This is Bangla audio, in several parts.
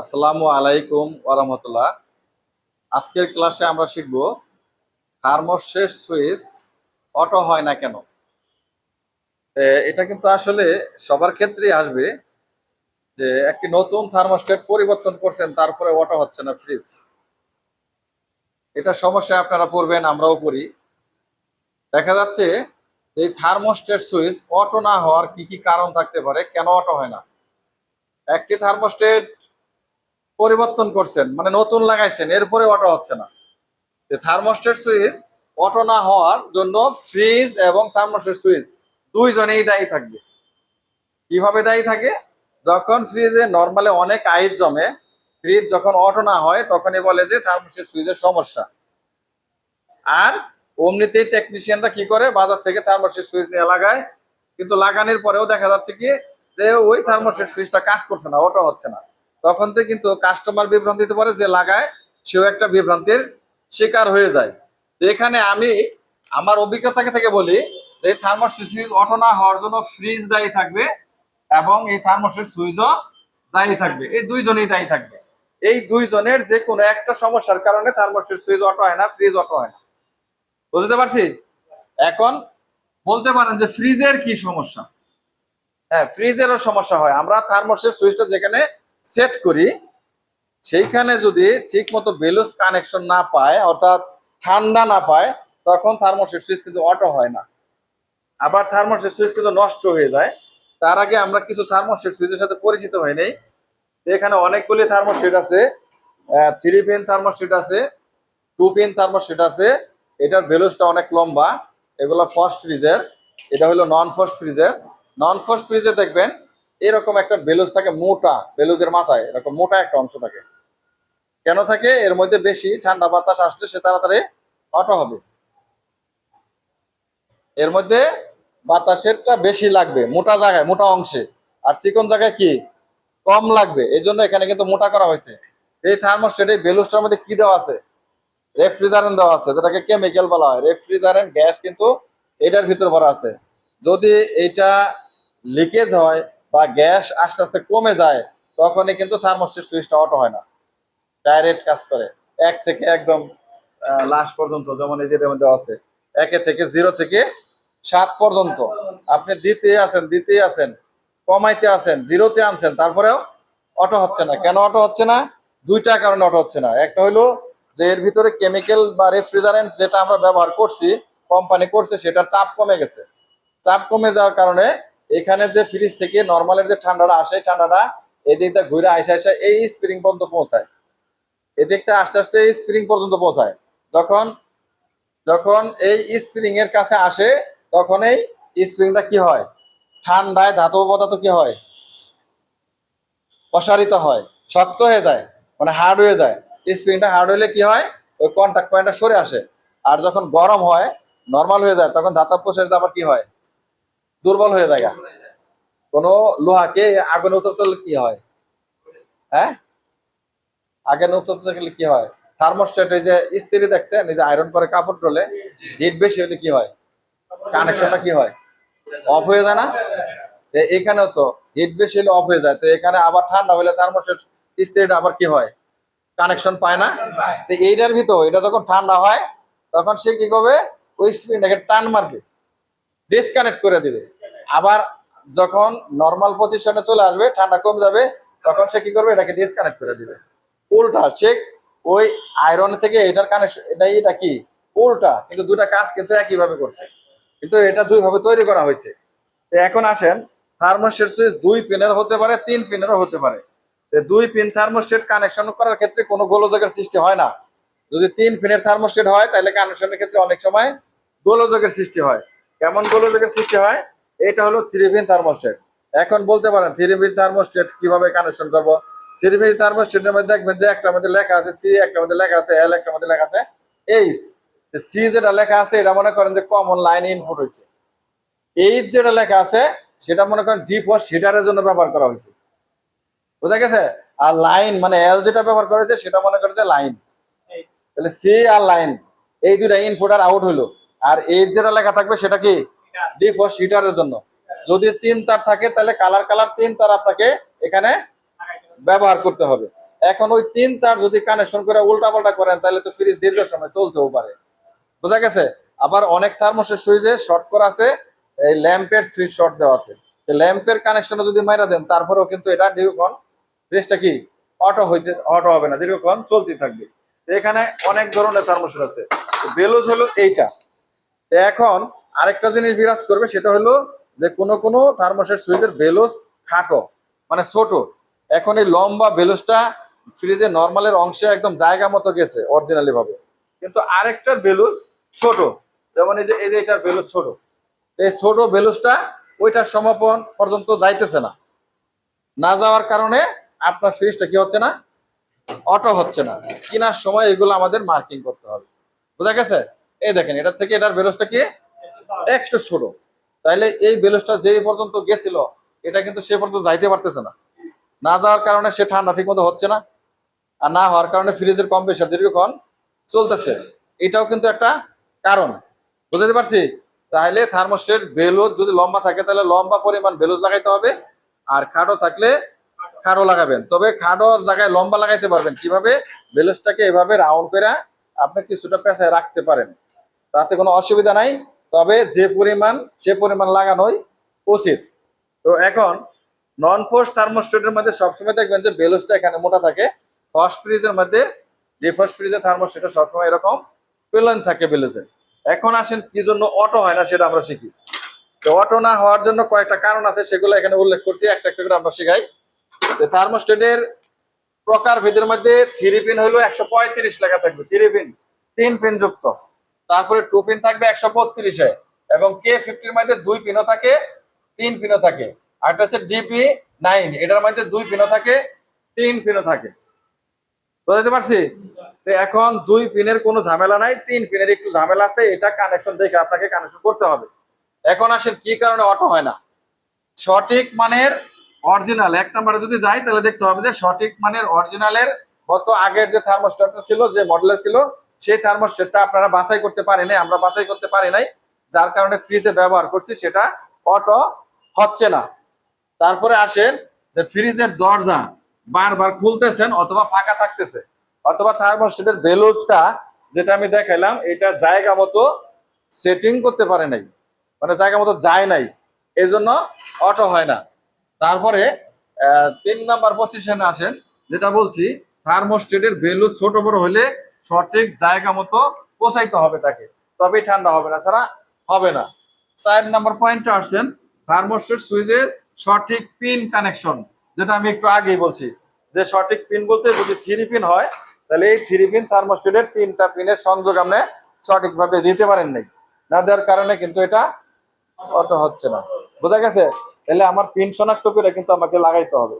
আসসালামু আলাইকুম ওরহমতুল্লাহ আজকের ক্লাসে আমরা শিখব থার্মোস্টেট সুইচ অটো হয় না কেন? এটা কিন্তু আসলে সবার ক্ষেত্রেই আসবে যে একটি নতুন থার্মোস্টেট পরিবর্তন করছেন, তারপরে অটো হচ্ছে না ফ্রিজ এটা সমস্যা আপনারা পড়বেন, আমরাও পড়ি। দেখা যাচ্ছে এই থার্মোস্টেট সুইচ অটো না হওয়ার কি কি কারণ থাকতে পারে, কেন অটো হয় না? একটি থার্মোস্টেট পরিবর্তন করছেন মানে নতুন লাগাইছেন, এরপরে অটো হচ্ছে না। থার্মোস্টেট সুইচ অটো না হওয়ার জন্য ফ্রিজ এবং থার্মোস্টেট সুইচ দুইজনেই দায়ী থাকবে। কীভাবে দায়ী থাকে? যখন ফ্রিজে নর্মালি অনেক আইস জমে ফ্রিজ যখন অটো না হয়, তখনই বলে যে থার্মোস্টেট সুইচের সমস্যা। আর অমনিতেই টেকনিশিয়ানরা কি করে? বাজার থেকে থার্মোস্টেট সুইচ নিয়ে লাগায়। কিন্তু লাগানোর পরেও দেখা যাচ্ছে কি, যে ওই থার্মোস্টেট সুইচটা কাজ করছে না অটো হচ্ছে না। তখন তো কিন্তু কাস্টমার বিভ্রান্তিতে পারে, যে লাগায় সেও একটা বিভ্রান্তির শিকার হয়ে যায়। তো এখানে আমি আমার অভিজ্ঞতা থেকে বলি যে থার্মোস্টেট সুইচ অটো না হওয়ার জন্য ফ্রিজ দায়ী থাকবে এবং এই থার্মোস্টেট সুইচও দায়ী থাকবে। এই দুইজনেই দায়ী থাকবে। এই দুইজনের যে কোনো একটা সমস্যার কারণে থার্মোস্টেট সুইচ অটো হয় না ফ্রিজ অটো হয় না। বুঝতে পারছি? এখন বলতে পারেন যে ফ্রিজের কি সমস্যা? হ্যাঁ ফ্রিজেরও সমস্যা হয়। আমরা থার্মোস্টেট সুইচটা যেখানে সেট করি, সেইখানে যদি ঠিক মতো বেলুস কানেকশন না পায়, অর্থাৎ ঠান্ডা না পায়, তখন থার্মোস্টেট সুইচ কিন্তু অটো হয় না। আবার থার্মোস্টেট সুইচ কিন্তু নষ্ট হয়ে যায়। তার আগে আমরা কিছু থার্মোস্টেট সুইচের সাথে পরিচিত হয়ে নেই। এখানে অনেকগুলি থার্মোস্টেট আছে থ্রি পিন থার্মোস্টেট আছে টু পিন থার্মোস্টেট আছে। এটার বেলুসটা অনেক লম্বা। এগুলো ফার্স্ট ফ্রিজের এটা হলো নন ফার্স্ট ফ্রিজের নন ফার্স্ট ফ্রিজে দেখবেন এরকম একটা বেলুজ থাকে মোটা, বেলুজের মাথায়, এরকম মোটা একটা অংশ থাকে। কেন থাকে? এর মধ্যে বেশি ঠান্ডা বাতাস আসলে সে তাড়াতাড়ি অটো হবে। এর মধ্যে বাতাসেরটা বেশি লাগবে, মোটা জায়গায়, মোটা অংশে। আর চিকন জায়গায় কি? কম লাগবে। এই জন্য এখানে কিন্তু মোটা করা হয়েছে। এই থার্মোস্টেট বেলুসটার মধ্যে কি দেওয়া আছে? রেফ্রিজারেন্ট দেওয়া আছে, যেটাকে কেমিক্যাল বলা হয়। রেফ্রিজারেন্ট গ্যাস কিন্তু এটার ভিতর ভরা আছে। যদি এটা লিকেজ হয় বা গ্যাস আস্তে আস্তে কমে যায়, তখনই কিন্তু থার্মোস্টেট সুইচটা অটো হয় না। ডাইরেক্ট কাজ করে। এক থেকে একদম লাস্ট পর্যন্ত, যেমন এই যেটার মধ্যে আছে, একে থেকে জিরো থেকে সাত পর্যন্ত। আপনি দিতে আছেন দিতে আছেন, কমাইতে আছেন, জিরোতে আনছেন, তারপরেও অটো হচ্ছে না। কেন অটো হচ্ছে না? দুইটা কারণে অটো হচ্ছে না। একটা হলো যে এর ভিতরে কেমিক্যাল বা রেফ্রিজারেন্ট যেটা আমরা ব্যবহার করছি, কোম্পানি করছে, সেটার চাপ কমে গেছে। চাপ কমে যাওয়ার কারণে এখানে যে ফ্রিজ থেকে নর্মালের যে ঠান্ডাটা আসে ঠান্ডাটা এদিকটা ঘুরে আসে আসে এই স্প্রিং পর্যন্ত পৌঁছায়। এদিকটা আস্তে আস্তে এই স্প্রিং পর্যন্ত পৌঁছায়। যখন যখন এই স্প্রিং এর কাছে আসে, তখন এই স্প্রিংটা কি হয়? ঠান্ডায় ধাতব পদার্থ কি হয়? প্রসারিত হয়, শক্ত হয়ে যায় মানে হার্ড হয়ে যায়। স্প্রিংটা হার্ড হলে কি হয়? ওই কন্ট্যাক্ট পয়েন্টটা সরে আসে। আর যখন গরম হয় নর্মাল হয়ে যায়, তখন ধাতব প্রসারিত আবার কি হয়? দুর্বল হয়ে যায় কোনো লোহাকে আগুনে উত্তপ্ত কি হয়? হ্যাঁ? আগে উত্তপ্ত গেলে কি হয়? থার্মোস্টেট এই যে ইস্ত্রি দেখছেন, এই যে আয়রন করে কাপড় তোলে হিট বেশি হলে কি হয়? কানেকশনটা কি হয়? অফ হয়ে যায় না? এখানেও তো হিট বেশি হলে অফ হয়ে যায়। তো এখানে আবার ঠান্ডা হলে থার্মোস্টেট ইস্ত্রিটা আবার কি হয়? কানেকশন পায় না? তো এইটার ভিতর, এটা যখন ঠান্ডা হয়, তখন সে কি করবে? ওই স্প্রিংটাকে টান মারবে। ডিসকানেক্ট করে দিবে। আবার যখন নর্মাল পজিশনে চলে আসবে, ঠান্ডা কমে যাবে, তখন সে কি করবে? এটাকে ডিসকানেক্ট করে দিবে। উল্টা, সে ওই আয়রন থেকে এটার কানেকশন এটাই এটা কি? উল্টা, কিন্তু দুটা কাজ কিন্তু একইভাবে করছে। কিন্তু এটা দুই ভাবে তৈরি করা হয়েছে। তো এখন আসেন থার্মোস্টেট সুইচ দুই পিনের হতে পারে, তিন পিনেরও হতে পারে। দুই পিন থার্মোস্টেট কানেকশন করার ক্ষেত্রে কোনো গোলযোগের সৃষ্টি হয় না। যদি তিন পিনের থার্মোস্টেট হয়, তাহলে কানেকশনের ক্ষেত্রে অনেক সময় গোলযোগের সৃষ্টি হয়। কেমন গোলযোগের সৃষ্টি হয়? এটা হলো থ্রি পিন থার্মোস্টেট এখন বলতে পারেন থ্রি পিন থার্মোস্টেট কীভাবে কানেকশন করব? থ্রি পিন থার্মোস্টেটের মধ্যে দেখবেন যে একটা মধ্যে লেখা আছে সি একটা মধ্যে লেখা আছে এল একটা মধ্যে লেখা আছে এইচ সি যেটা লেখা আছে, এটা মনে করেন যে কমন লাইন ইনপুট হয়েছে। এইচ যেটা লেখা আছে, সেটা মনে করেন ওয়াশ হিটারের জন্য ব্যবহার করা হয়েছে। বুঝা গেছে? আর লাইন মানে এল যেটা ব্যবহার করা হয়েছে, সেটা মনে করেন যে লাইন তাহলে সি আর লাইন এই দুইটা ইনপুট আর আউট হইল আর এইচ যেটা লেখা থাকবে, সেটা কি? ডিপ ওয়াশ হিটারের জন্য। যদি তিন তার থাকে, তাহলে কালার কালার তিন তার আপনাকে এখানে ব্যবহার করতে হবে। এখন ওই তিন তার যদি কানেকশন করে উল্টাপাল্টা করেন, তাহলে তো ফ্রিজ দীর্ঘ সময় চলতেও পারে। বোঝা গেছে? আবার অনেক থার্মোসের সুইচে শর্ট করা আছে, এই ল্যাম্পের সুইচ শর্ট দেওয়া আছে। ল্যাম্পের কানেকশনে যদি মাইরা দেন, তারপরেও কিন্তু এটা দীর্ঘক্ষণ ফ্রিজটা কি অটো হইতে অটো হবে না, দীর্ঘক্ষণ চলতে থাকবে। এখানে অনেক ধরনের থার্মোসেট আছে। বেলুজ হলো এইটা। এখন আরেকটা জিনিস বিরাজ করবে, সেটা হলো যে কোনো কোনো থার্মোসের সুইচের বেলুজ খাটো মানে ছোট। এখন এই লম্বা বেলুসটা ফ্রিজে নর্মালের অংশে একদম জায়গা মতো গেছে অরিজিনালি ভাবে। কিন্তু আরেকটার বেলুস ছোট, যেমন এই যে এই যে এটার বেলুস ছোট। এই ছোট বেলুসটা ওইটার সমাপন পর্যন্ত যাইতেছে না। না যাওয়ার কারণে আপনার ফ্রিজটা কি হচ্ছে না? অটো হচ্ছে না। কেনার সময় এগুলো আমাদের মার্কিং করতে হবে। বোঝা গেছে? এই দেখেন, এটার থেকে এটার বেলুসটা কি? একটু ছোট তাইলে এই বেলুসটা যে পর্যন্ত গেছিল, এটা কিন্তু সে পর্যন্ত যাইতে পারতেছে না। না যাওয়ার কারণে সে ঠান্ডা ঠিক মতো হচ্ছে না, আর না হওয়ার কারণে ফ্রিজের কম্প্রেসার দীর্ঘক্ষণ চলতেছে। এটাও কিন্তু একটা কারণ। বুঝতে পারছি? তাহলে থার্মোস্টেট বেলুজ যদি লম্বা থাকে তাহলে লম্বা পরিমাণ বেলুজ লাগাইতে হবে, আর খাটো থাকলে খাটো লাগাবেন। তবে খাটোর জায়গায় লম্বা লাগাইতে পারবেন। কীভাবে? বেলুজটাকে এভাবে রাউন্ড করে আপনি কিছুটা পেঁচায় রাখতে পারেন। তাতে কোনো অসুবিধা নাই। তবে যে পরিমাণ, সে পরিমাণ লাগানোই উচিত। তো এখন নন ফোর্স থার্মোস্টেটের মধ্যে সবসময় দেখবেন যে বেলুসটা এখানে মোটা থাকে। ফার্স্ট ফ্রিজের মধ্যে ডিফার্স্ট ফ্রিজের থার্মোস্টেটটা সবসময় এরকম পেলেন থাকে বেলুসে এখন আসেন কি জন্য অটো হয় না সেটা আমরা শিখি। তো অটো না হওয়ার জন্য কয়েকটা কারণ আছে, সেগুলো এখানে উল্লেখ করছি, একটা একটা করে আমরা শিখাই। তো থার্মোস্টেটের প্রকার ভেদের মধ্যে থ্রি পিন হলো একশো পঁয়ত্রিশ লেখা থাকবে থ্রি পিন তিন পিন যুক্ত। তারপরে টু পিন থাকবে একশো বত্রিশে। এবং কে ফিফটির মধ্যে দুই পিনও থাকে, তিন পিনও থাকে। ডিপি নাইন এটার মধ্যে দুই পিনও থাকে, তিন পিনও থাকে। পারছি? তো এখন দুই পিনের কোনো ঝামেলা নাই, তিন পিনের একটু ঝামেলা আছে, এটা কানেকশন দেখে আপনাকে কানেকশন করতে হবে। এখন আসেন, কি কারণে অটো হয় না? সঠিক মানের অরিজিনাল এক নম্বরে যদি যাই, তাহলে দেখতে হবে যে সঠিক মানের অরিজিনালের গত আগের যে থার্মোস্ট্যাটটা ছিল, যে মডেলের ছিল সেই থার্মোস্ট্যাটটা আপনারা বাছাই করতে পারেন নাই, আমরা বাছাই করতে পারি নাই, যার কারণে ফ্রিজে ব্যবহার করছি, সেটা অটো হচ্ছে না। তারপরে আসেন যে ফ্রিজের দরজা বারবার খুলতেছেন অথবা ফাঁকা থাকতেছে, অথবা থার্মোস্টেটের বেলুজটা যেটা আমি দেখাইলাম, এটা জায়গা মতো সেটিং করতে পারে নাই মানে জায়গা মতো যায় নাই এই জন্য অটো হয় না। তারপরে তিন নাম্বার পজিশনে আসেন, যেটা বলছি থার্মোস্টেটের বেলু ছোট বড় হলে সঠিক জায়গা মতো পৌঁছাইতে হবে তাকে। তবেই ঠান্ডা হবে না, ছাড়া হবে না। চার নাম্বার পয়েন্টে আসছেন থার্মোস্টেট সুইচের সঠিক পিন কানেকশন যেটা আমি একটু আগেই বলছি। যে সঠিক পিন বলতে যদি থ্রি পিন হয়, তাহলে এই থ্রি পিন থার্মোস্টেটের তিনটা পিনের সংযোগ আপনি সঠিকভাবে দিতে পারেন নাই। না দেওয়ার কারণে কিন্তু এটা অত হচ্ছে না। বোঝা গেছে? তাহলে আমার পিন শনাক্ত করে কিন্তু আমাকে লাগাইতে হবে।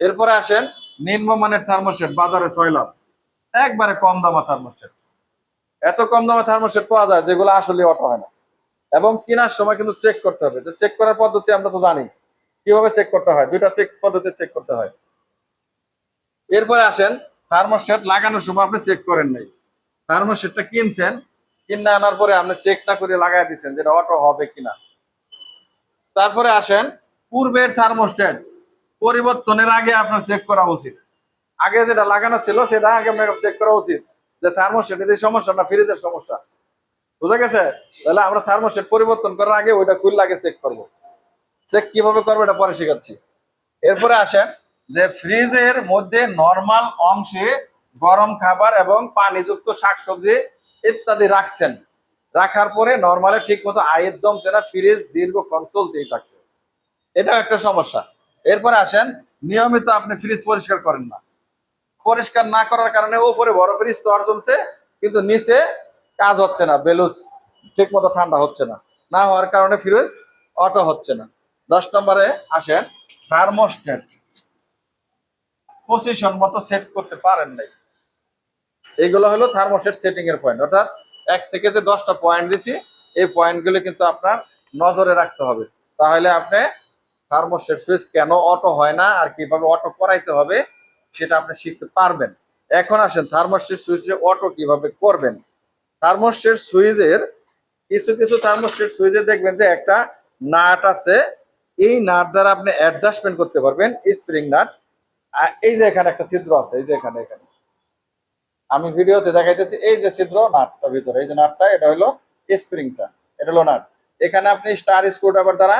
এরপরে আসেন, নিম্নমানের থার্মোস্টেট বাজারে ছয় লাভ একবারে কম দামা থার্মোস্টেট এত কম দামে থার্মোস্টেট পাওয়া যায়, যেগুলো আসলে অটো হয় না। এবং কেনার সময় কিন্তু চেক করতে হবে। যে চেক করার পদ্ধতি আমরা তো জানি। কীভাবে চেক করতে হয়? দুইটা চেক পদ্ধতি চেক করতে হয়। এরপরে আসেন থার্মোস্টেট লাগানোর সময় আপনি চেক করেন নাই। থার্মোস্টেটটা কিনছেন, কিনে আনার পরে আপনি চেক না করে লাগাই দিচ্ছেন যেটা অটো হবে কিনা। তারপরে আসেন, পূর্বের থার্মোস্টেট পরিবর্তনের আগে আপনার চেক করা উচিত। আগে যেটা লাগানো ছিল, সেটা আগে আপনার চেক করা উচিত। যে থার্মোস্টেটের এই সমস্যা না ফ্রিজের সমস্যা? বুঝা গেছে? তাহলে আমরা থার্মোস্টেট পরিবর্তন করার আগে ওইটা খুললে আগে চেক করব। চেক কীভাবে করব এটা পরে শেখাচ্ছি। এরপরে আসেন যে ফ্রিজের মধ্যে নরমাল অংশে গরম খাবার এবং পানিযুক্ত শাকসবজি ইত্যাদি রাখছেন। রাখার পরে নর্মালে ঠিক মতো আয়ের জমছে না ফ্রিজ দীর্ঘক্ষণ চলতেই থাকছে। এটাও একটা সমস্যা। এরপরে আসেন, নিয়মিত আপনি ফ্রিজ পরিষ্কার করেন না। পরিষ্কার না করার কারণে ওপরে বড় ফ্রিজ স্তর জমছে, কিন্তু নিচে কাজ হচ্ছে না বেলুস ঠিক মতো ঠান্ডা হচ্ছে না। না হওয়ার কারণে ফিরোজ অটো হচ্ছে না। দশ নম্বরে আসেন থার্মোস্টেট পজিশন মতো সেট করতে পারেন নাই। এইগুলো হলো থার্মোস্টেট সেটিং এর পয়েন্ট অর্থাৎ এক থেকে যে দশটা পয়েন্ট দিছি, এই পয়েন্টগুলো কিন্তু আপনার নজরে রাখতে হবে। তাহলে আপনি থার্মোস্টেট সুইচ কেন অটো হয় না আর কীভাবে অটো করাইতে হবে সেটা আপনি শিখতে পারবেন। এখন আসেন থার্মোস্টেট সুইচে অটো কীভাবে করবেন? থার্মোস্টেট সুইচের কিছু কিছু থার্মোস্টেট সুইচে দেখবেন যে একটা নাট আছে, এই নাট দ্বারা আপনি অ্যাডজাস্টমেন্ট করতে পারবেন স্প্রিং নাট। আর এই যে এখানে একটা ছিদ্র আছে, এই যে এখানে এখানে। আমি ভিডিওতে দেখাইতেছি, এই যে ছিদ্র নাটটা ভিতরে, এই যে নাটটা, এটা হলো স্প্রিংটা এটা হলো নাট। এখানে আপনি স্টার স্ক্রুড্রাইভার দ্বারা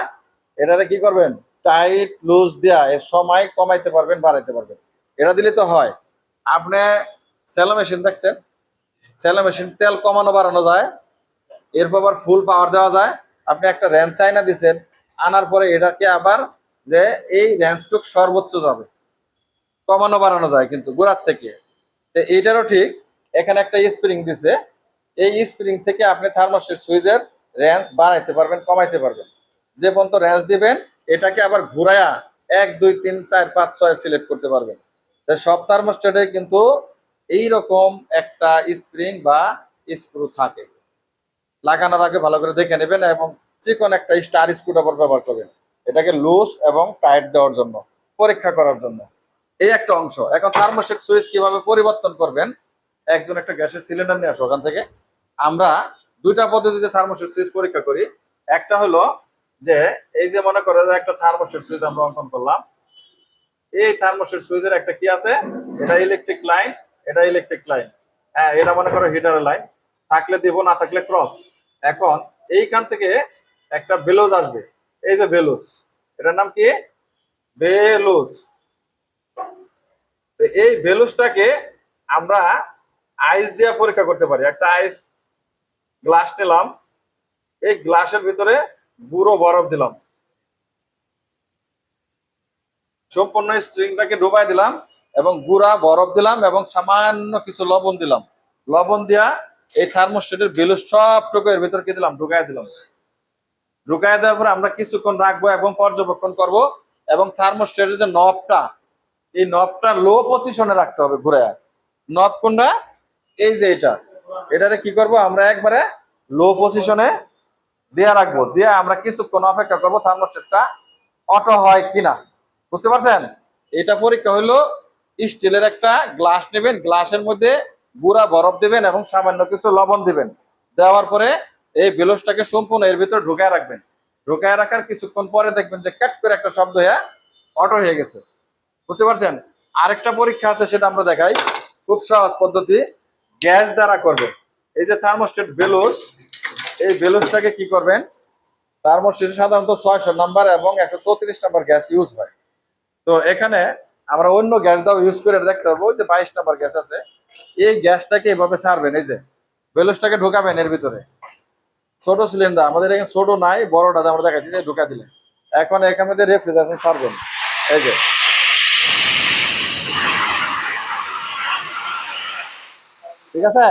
এটাতে কি করবেন? টাইট লুজ দেয়া এর সময় কমাইতে পারবেন, বাড়াইতে পারবেন। এটা দিলে তো হয়। আপনি সেলো মেশিন দেখছেন? সেলো মেশিন তেল কমানো বাড়ানো যায়, এরপর আবার ফুল পাওয়ার দেওয়া যায়। আপনি একটা রেঞ্জ চাইনা দিচ্ছেন আনার পরে এটাকে আবার যে এই রেঞ্জটুক সর্বোচ্চ যাবে। কমানো বাড়ানো যায় কিন্তু গোড়ার থেকে। তো এইটারও ঠিক, এখানে একটা স্প্রিং দিছে। এই স্প্রিং থেকে আপনি থার্মোস্টেট সুইচের রেঞ্জ বাড়াইতে পারবেন, কমাইতে পারবেন। যে পর্যন্ত রেঞ্জ দিবেন, এটাকে আবার ঘুরায়া এক, দুই, তিন, চার, পাঁচ, ছয় সিলেক্ট করতে পারবেন। সব থার্মোস্টেটে কিন্তু এইরকম একটা স্প্রিং বা স্ক্রু থাকে। লাগানোর আগে ভালো করে দেখে নেবেন এবং চিকন একটা স্টার স্ক্রুড্রাইভার ব্যবহার করবেন। এটাকে লুজ এবং টাইট দেওয়ার জন্য, পরীক্ষা করার জন্য। এই একটা অংশ। এখন থার্মোস্টেট সুইচ কীভাবে পরিবর্তন করবেন? একজন একটা গ্যাসের সিলিন্ডার নিয়ে আসো ওখান থেকে। আমরা দুইটা পদ্ধতিতে থার্মোস্টেট সুইচ পরীক্ষা করি। একটা হলো যে, এই যে মনে করে যে একটা থার্মোস্টেট সুইচ আমরা অঙ্কন করলাম। এই থার্মোস্টেট সুইচের একটা কি আছে? এটা ইলেকট্রিক লাইন এটা ইলেকট্রিক লাইন হ্যাঁ এটা মনে করো হিটারের লাইন থাকলে দিব, না থাকলে ক্রস এখন এইখান থেকে একটা বেলুজ আসবে। এই যে বেলুজ এটার নাম কি? বেলুজ তো এই বেলুসটাকে আমরা আইস দিয়ে পরীক্ষা করতে পারি। একটা আইস গ্লাস নিলাম। এই গ্লাসের ভিতরে গুঁড়ো বরফ দিলাম। সম্পূর্ণ স্ট্রিংটাকে ডুবাই দিলাম এবং গুড়া, বরফ দিলাম এবং সামান্য কিছু লবণ দিলাম। লবণ দিয়া এই থার্মোস্টেটের বেলুস সবটুকু এর ভিতরে কি দিলাম? ঢুকাই দিলাম। ঢুকাই দেওয়ার পরে আমরা কিছুক্ষণ রাখব এবং পর্যবেক্ষণ করব এবং থার্মোস্টেটের যে নবটা, এই নবটা লো পজিশনে রাখতে হবে ঘুরে। নব কোনটা? এই যে এটা। এটারে কি করব? আমরা একবারে লো পজিশনে দিয়ে রাখব। দিয়ে আমরা কিছুক্ষণ অপেক্ষা করব থার্মোস্টেটটা অটো হয় কিনা। বুঝতে পারছেন? এটা পরীক্ষা হলো স্টিলের একটা গ্লাস নেবেন গ্লাসের মধ্যে গুঁড়া বরফ দেবেন এবং সামান্য কিছু লবণ দেবেন। দেওয়ার পরে এই বেলসটাকে সম্পূর্ণ এর ভিতরে ঢুকায় রাখবেন। ঢুকায় রাখার কিছুক্ষণ পরে দেখবেন যে ক্যাট করে একটা শব্দ হয়ে অটো হয়ে গেছে। বুঝতে পারছেন? আরেকটা পরীক্ষা আছে, সেটা আমরা দেখাই। খুব সহজ পদ্ধতি, গ্যাস দ্বারা করবেন। এই যে থার্মোস্টেট বেলুস এই বেলুসটাকে কি করবেন? থার্মোস্টেটে সাধারণত ছয়শো নাম্বার এবং একশো চৌত্রিশ নাম্বার গ্যাস ইউজ হয়। তো এখানে আমরা অন্য গ্যাস দাও ইউজ করে দেখতে পারব যে বাইশ নাম্বার গ্যাস আছে। এই গ্যাসটাকে এভাবে ছাড়বেন, এই যে বেলুসটাকে ঢোকাবেন এর ভিতরে। ছোট সিলিন্ডার আমাদের এখানে ছোট নাই, বড়টা আমরা দেখাচ্ছি যে ঢোকা দিলে এখন এখানে মধ্যে রেফ্রিজারেশন ছাড়বেন, এই যে। ঠিক আছে?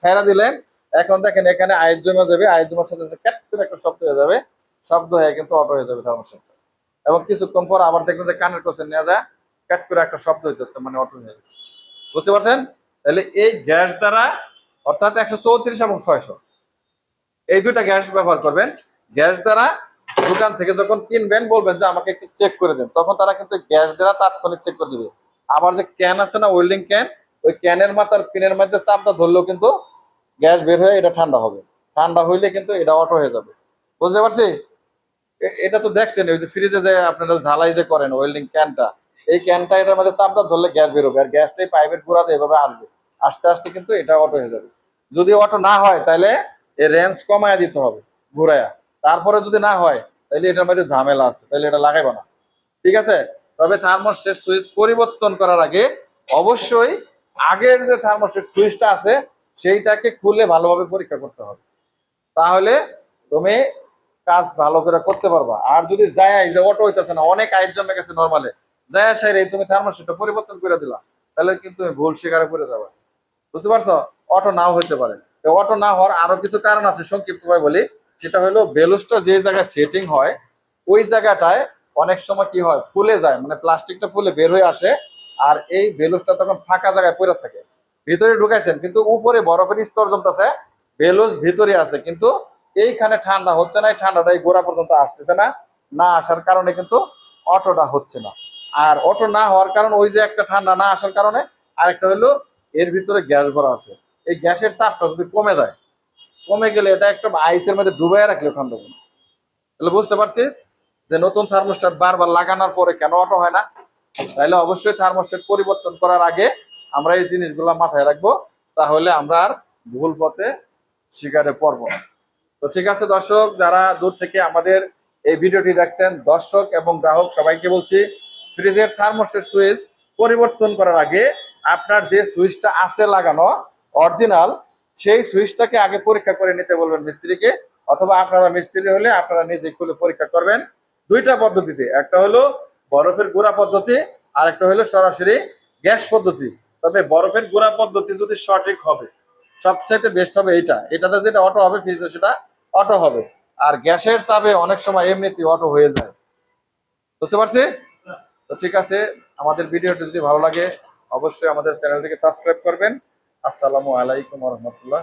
ছেড়া দিলেন। এখন দেখেন এখানে আয়ের জমা যাবে আয়ের জমার সাথে সাথে একটা শব্দ হয়ে যাবে। শব্দ হয়ে কিন্তু অটো হয়ে যাবে থার্মোস্টেটটা এবং কিছুক্ষণ পর আবার দেখবেন যে কানের কাছে নেওয়া যায়, ক্যাট করে একটা শব্দ হইতেছে মানে অটো হয়ে গেছে। বুঝতে পারছেন? তাহলে এই গ্যাস দ্বারা, অর্থাৎ একশো চৌত্রিশ এবং ছয়শো, এই দুইটা গ্যাস ব্যবহার করবেন। গ্যাস দ্বারা দোকান থেকে যখন কিনবেন, বলবেন যে আমাকে একটু চেক করে দেন, তখন তারা কিন্তু গ্যাস দ্বারা তাৎক্ষণিক চেক করে দিবে। আবার যে ক্যান আছে না ওয়েল্ডিং ক্যান ওই ক্যানের মাথার পিনের মধ্যে চাপটা ধরলেও কিন্তু গ্যাস বের হয়ে এটা ঠান্ডা হবে। ঠান্ডা হইলে কিন্তু এটা অটো হয়ে যাবে। বুঝতে পারছি? এটা তো দেখছেন, ওই যে ফ্রিজে যে আপনারা ঝালাই যে করেন ওয়েল্ডিং ক্যানটা এই ক্যানটা এটার মধ্যে চাপটা ধরলে গ্যাস বেরোবে আর গ্যাসটাই পাইপের গোড়াতে এভাবে আসবে। আস্তে আস্তে কিন্তু এটা অটো হয়ে যাবে। যদি অটো না হয়, তাহলে এই রেঞ্জ কমায় দিতে হবে ঘুরায়া। তারপরে যদি না হয়, তাহলে এটার মধ্যে ঝামেলা আছে, তাহলে এটা লাগাইবো না। ঠিক আছে? তবে থার্মোস্টেট সুইচ পরিবর্তন করার আগে অবশ্যই আগের যে থার্মোস্টেট সুইচটা আছে, সেইটাকে খুলে ভালোভাবে পরীক্ষা করতে হবে। তাহলে তুমি কাজ ভালো করে করতে পারবা। আর যদি যায় যে অটো হইতেছে না, অনেক আয়ের জমে গেছে নর্মালে যায় সাইরে তুমি থার্মোস্টেটটা পরিবর্তন করে দিলা। তাহলে কিন্তু তুমি ভুল শিকারে পড়ে যাবে। বুঝতে পারছ? অটো নাও হইতে পারে। অটো না হওয়ার আরও কিছু কারণ আছে সংক্ষিপ্ত ভাবে বলি। সেটা হলো বেলুসটা যে জায়গায় সেটিং হয়, ওই জায়গাটায় অনেক সময় কি হয়, ফুলে যায়। মানে প্লাস্টিকটা ফুলে বের হয়ে আসে, আর এই বেলুসটা তখন ফাঁকা জায়গায় পড়ে থাকে। ভিতরে ঢুকাইছেন, কিন্তু উপরে বরফের স্তর জমতেছে বেলুস ভিতরে আছে, কিন্তু এইখানে ঠান্ডা হচ্ছে না, এই ঠান্ডাটা এই গোড়া পর্যন্ত আসতেছে না না আসার কারণে কিন্তু অটোটা হচ্ছে না। আর অটো না হওয়ার কারণ ওই যে একটা ঠান্ডা না আসার কারণে আরেকটা হলো এর ভিতরে গ্যাস ভরা আছে। এই গ্যাসের চাপটা যদি কমে যায় কমে গেলে এটা একটা আইসের মধ্যে ডুবাই রাখলে ঠান্ডা হবে তাহলে বুঝতে পারছি যে নতুন থার্মোস্ট্যাট বারবার লাগানোর পরে কেন অটো হয় না? তাহলে অবশ্যই থার্মোস্টেট পরিবর্তন করার আগে আমরা এই জিনিসগুলো মাথায় রাখব, তাহলে আমরা আর ভুল পথে শিকারে পড়ব না। তো ঠিক আছে, দর্শক, যারা দূর থেকে আমাদের এই ভিডিওটি দেখছেন, দর্শক এবং গ্রাহক, সবাইকে বলছি, ফ্রিজের থার্মোস্টেট সুইচ পরিবর্তন করার আগে আপনার যে সুইচটা আছে লাগানো, অরিজিনাল, সেই সুইচটাকে আগে পরীক্ষা করে নিতে বলবেন মিস্ত্রিকে, অথবা আপনারা মিস্ত্রি হলে আপনারা নিজে খুলে পরীক্ষা করবেন। দুইটা পদ্ধতিতে, একটা হলো বরফের গুঁড়া পদ্ধতি, আর একটা হলো সরাসরি গ্যাস পদ্ধতি। তবে বরফের গুঁড়া পদ্ধতি যদি সঠিক হবে, সবচাইতে বেস্ট হবে এইটা। এটাতে যেটা অটো হবে ফ্রিজে সেটা অটো হবে। আর গ্যাসের চাপে অনেক সময় এমনিতে অটো হয়ে যায়। বুঝতে পারছি? তো ঠিক আছে, আমাদের ভিডিওটি যদি ভালো লাগে, অবশ্যই আমাদের চ্যানেলটিকে সাবস্ক্রাইব করবেন। আসসালামু আলাইকুম রহমতুল্লাহ